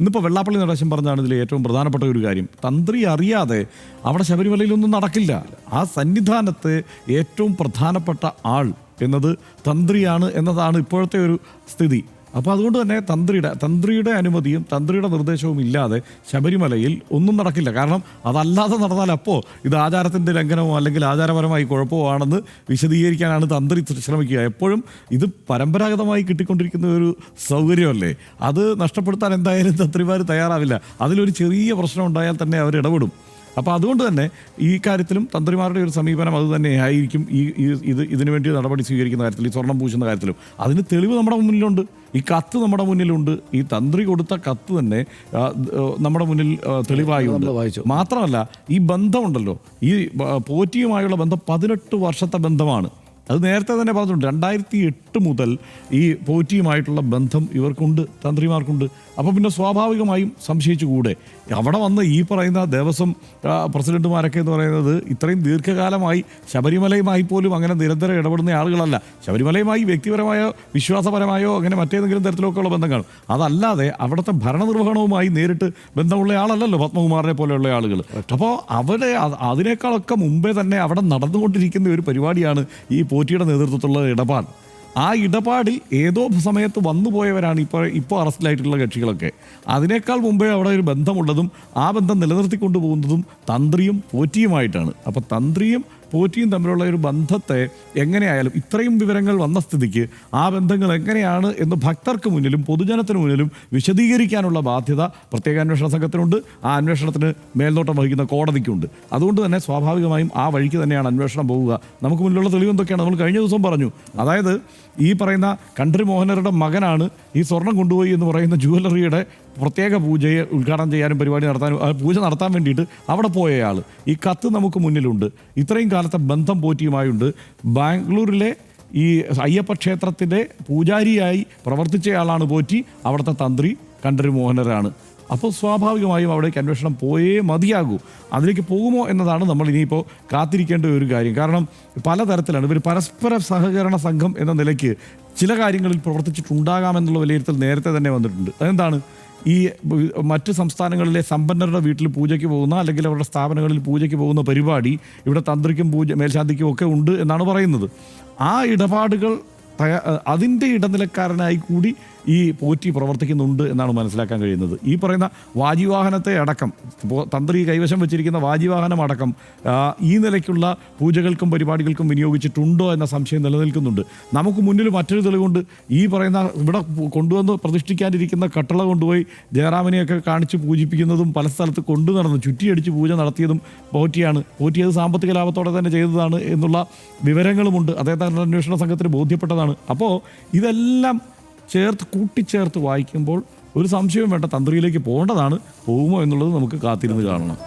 ഇന്നിപ്പോൾ വെള്ളാപ്പള്ളി നടേശൻ പറഞ്ഞാണ് ഇതിൽ ഏറ്റവും പ്രധാനപ്പെട്ട ഒരു കാര്യം. തന്ത്രി അറിയാതെ അവിടെ ശബരിമലയിലൊന്നും നടക്കില്ല. ആ സന്നിധാനത്ത് ഏറ്റവും പ്രധാനപ്പെട്ട ആൾ എന്നത് തന്ത്രിയാണ് എന്നതാണ് ഇപ്പോഴത്തെ ഒരു സ്ഥിതി. അപ്പോൾ അതുകൊണ്ട് തന്നെ തന്ത്രിയുടെ തന്ത്രിയുടെ അനുമതിയും തന്ത്രിയുടെ നിർദ്ദേശവും ഇല്ലാതെ ശബരിമലയിൽ ഒന്നും നടക്കില്ല. കാരണം അതല്ലാതെ നടന്നാൽ അപ്പോൾ ഇത് ആചാരത്തിന്റെ ലംഘനമോ അല്ലെങ്കിൽ ആചാരപരമായി കുഴപ്പമോ ആണെന്ന് വിശദീകരിക്കാനാണ് തന്ത്രി ശ്രമിക്കുക. എപ്പോഴും ഇത് പരമ്പരാഗതമായി കിട്ടിക്കൊണ്ടിരിക്കുന്ന ഒരു സൗകര്യമല്ലേ? അത് നഷ്ടപ്പെടുത്താൻ എന്തായാലും തന്ത്രിമാർ തയ്യാറാവില്ല. അതിലൊരു ചെറിയ പ്രശ്നം ഉണ്ടായാൽ തന്നെ അവർ ഇടപെടും. അപ്പോൾ അതുകൊണ്ട് തന്നെ ഈ കാര്യത്തിലും തന്ത്രിമാരുടെ ഒരു സമീപനം അത് തന്നെ ആയിരിക്കും ഈ ഇത് ഇതിനു വേണ്ടി നടപടി സ്വീകരിക്കുന്ന കാര്യത്തിൽ ഈ സ്വർണം പൂശുന്ന കാര്യത്തിലും. അതിന് തെളിവ് നമ്മുടെ മുന്നിലുണ്ട്. ഈ കത്ത് നമ്മുടെ മുന്നിലുണ്ട്. ഈ തന്ത്രി കൊടുത്ത കത്ത് തന്നെ നമ്മുടെ മുന്നിൽ തെളിവായി തെളിവായുണ്ട്. വായിച്ചു. മാത്രമല്ല ഈ ബന്ധമുണ്ടല്ലോ. ഈ പോറ്റിയുമായുള്ള ബന്ധം പതിനെട്ട് വർഷത്തെ ബന്ധമാണ്. അത് നേരത്തെ തന്നെ പറഞ്ഞിട്ടുണ്ട് രണ്ടായിരത്തി എട്ട് മുതൽ ഈ പോറ്റിയുമായിട്ടുള്ള ബന്ധം ഇവർക്കുണ്ട് തന്ത്രിമാർക്കുണ്ട്. അപ്പോൾ പിന്നെ സ്വാഭാവികമായും സംശയിച്ചു സംശയിച്ചുകൂടെ? അവിടെ വന്ന് ഈ പറയുന്ന ദേവസ്വം പ്രസിഡന്റുമാരൊക്കെ എന്ന് പറയുന്നത് ഇത്രയും ദീർഘകാലമായി ശബരിമലയുമായി പോലും അങ്ങനെ നിരന്തരം ഇടപെടുന്ന ആളുകളല്ല. ശബരിമലയുമായി വ്യക്തിപരമായോ വിശ്വാസപരമായോ അങ്ങനെ മറ്റേതെങ്കിലും തരത്തിലൊക്കെ ഉള്ള ബന്ധം അതല്ലാതെ അവിടുത്തെ ഭരണനിർവഹണവുമായി നേരിട്ട് ബന്ധമുള്ള ആളല്ലല്ലോ പത്മകുമാറിനെ പോലെയുള്ള ആളുകൾ അപ്പോൾ അവിടെ അത് അതിനേക്കാളൊക്കെ മുമ്പേ തന്നെ അവിടെ നടന്നുകൊണ്ടിരിക്കുന്ന ഒരു പരിപാടിയാണ് ഈ പോറ്റിയുടെ നേതൃത്വത്തിലുള്ള ഇടപാട്. ആ ഇടപാടിൽ ഏതോ സമയത്ത് വന്നുപോയവരാണ് ഇപ്പോൾ ഇപ്പോൾ അറസ്റ്റിലായിട്ടുള്ള കക്ഷികളൊക്കെ. അതിനേക്കാൾ മുമ്പേ അവിടെ ഒരു ബന്ധമുള്ളതും ആ ബന്ധം നിലനിർത്തിക്കൊണ്ടു പോകുന്നതും തന്ത്രിയും പോറ്റിയുമായിട്ടാണ്. അപ്പോൾ തന്ത്രിയും പോറ്റിയും തമ്മിലുള്ള ഒരു ബന്ധത്തെ എങ്ങനെയായാലും ഇത്രയും വിവരങ്ങൾ വന്ന സ്ഥിതിക്ക് ആ ബന്ധങ്ങൾ എങ്ങനെയാണ് എന്ന് ഭക്തർക്ക് മുന്നിലും പൊതുജനത്തിന് മുന്നിലും വിശദീകരിക്കാനുള്ള ബാധ്യത പ്രത്യേക അന്വേഷണ സംഘത്തിനുണ്ട്. ആ അന്വേഷണത്തിന് മേൽനോട്ടം വഹിക്കുന്ന കോടതിക്കുണ്ട്. അതുകൊണ്ട് തന്നെ സ്വാഭാവികമായും ആ വഴിക്ക് തന്നെയാണ് അന്വേഷണം പോവുക. നമുക്ക് മുന്നിലുള്ള തെളിവ് എന്തൊക്കെയാണ്? നമ്മൾ കഴിഞ്ഞ ദിവസം പറഞ്ഞു. അതായത് ഈ പറയുന്ന കണ്ഠര് മോഹനരുടെ മകനാണ് ഈ സ്വർണം കൊണ്ടുപോയി എന്ന് പറയുന്ന ജുവലറിയുടെ പ്രത്യേക പൂജയെ ഉദ്ഘാടനം ചെയ്യാനും പരിപാടി നടത്താനും പൂജ നടത്താൻ വേണ്ടിയിട്ട് അവിടെ പോയ പോയയാൾ. ഈ കത്ത് നമുക്ക് മുന്നിലുണ്ട്. ഇത്രയും കാലത്തെ ബന്ധം പോറ്റിയുമായുണ്ട്. ബാംഗ്ലൂരിലെ ഈ അയ്യപ്പ ക്ഷേത്രത്തിന്റെ പൂജാരിയായി പ്രവർത്തിച്ചയാളാണ് പോറ്റി. അവിടുത്തെ തന്ത്രി കണ്ടറി മോഹനരാണ്. അപ്പോൾ സ്വാഭാവികമായും അവിടേക്ക് അന്വേഷണം പോയേ മതിയാകൂ. അതിലേക്ക് പോകുമോ എന്നതാണ് നമ്മൾ ഇനിയിപ്പോൾ കാത്തിരിക്കേണ്ട ഒരു കാര്യം. കാരണം പലതരത്തിലാണ് ഇവർ പരസ്പര സഹകരണ സംഘം എന്ന നിലയ്ക്ക് ചില കാര്യങ്ങളിൽ പ്രവർത്തിച്ചിട്ടുണ്ടാകാമെന്നുള്ള വിലയിരുത്തൽ നേരത്തെ തന്നെ വന്നിട്ടുണ്ട്. അതെന്താണ്? ഈ മറ്റ് സംസ്ഥാനങ്ങളിലെ സമ്പന്നരുടെ വീട്ടിൽ പൂജയ്ക്ക് പോകുന്ന അല്ലെങ്കിൽ അവരുടെ സ്ഥാപനങ്ങളിൽ പൂജയ്ക്ക് പോകുന്ന പരിപാടി ഇവിടെ തന്ത്രിക്കും പൂജ മേൽശാന്തിക്കും ഒക്കെ ഉണ്ട് എന്നാണ് പറയുന്നത്. ആ ഇടപാടുകൾ അതിന്റെ ഇടനിലക്കാരനായി കൂടി ഈ പോറ്റി പ്രവർത്തിക്കുന്നുണ്ട് എന്നാണ് മനസ്സിലാക്കാൻ കഴിയുന്നത്. ഈ പറയുന്ന വാജിവാഹനത്തെ അടക്കം തന്ത്രി കൈവശം വെച്ചിരിക്കുന്ന വാജിവാഹനം അടക്കം ഈ നിലയ്ക്കുള്ള പൂജകൾക്കും പരിപാടികൾക്കും വിനിയോഗിച്ചിട്ടുണ്ടോ എന്ന സംശയം നിലനിൽക്കുന്നുണ്ട്. നമുക്ക് മുന്നിൽ മറ്റൊരു തെളിവുണ്ട്. ഈ പറയുന്ന ഇവിടെ കൊണ്ടുവന്ന് പ്രതിഷ്ഠിക്കാനിരിക്കുന്ന കട്ടള കൊണ്ടുപോയി ജയറാമിനെയൊക്കെ കാണിച്ച് പൂജിപ്പിക്കുന്നതും പല സ്ഥലത്ത് കൊണ്ടു നടന്ന് ചുറ്റിയടിച്ച് പൂജ നടത്തിയതും പോറ്റിയാണ്. പോറ്റിയത് സാമ്പത്തിക ലാഭത്തോടെ തന്നെ ചെയ്തതാണ് എന്നുള്ള വിവരങ്ങളുമുണ്ട്. അദ്ദേഹത്തെ അന്വേഷണ സംഘത്തിന് ബോധ്യപ്പെട്ടതാണ്. അപ്പോൾ ഇതെല്ലാം ചേർത്ത് കൂട്ടിച്ചേർത്ത് വായിക്കുമ്പോൾ ഒരു സംശയവും വേണ്ട തന്ത്രിയിലേക്ക് പോകേണ്ടതാണ്. പോകുമോ എന്നുള്ളത് നമുക്ക് കാത്തിരുന്ന് കാണണം.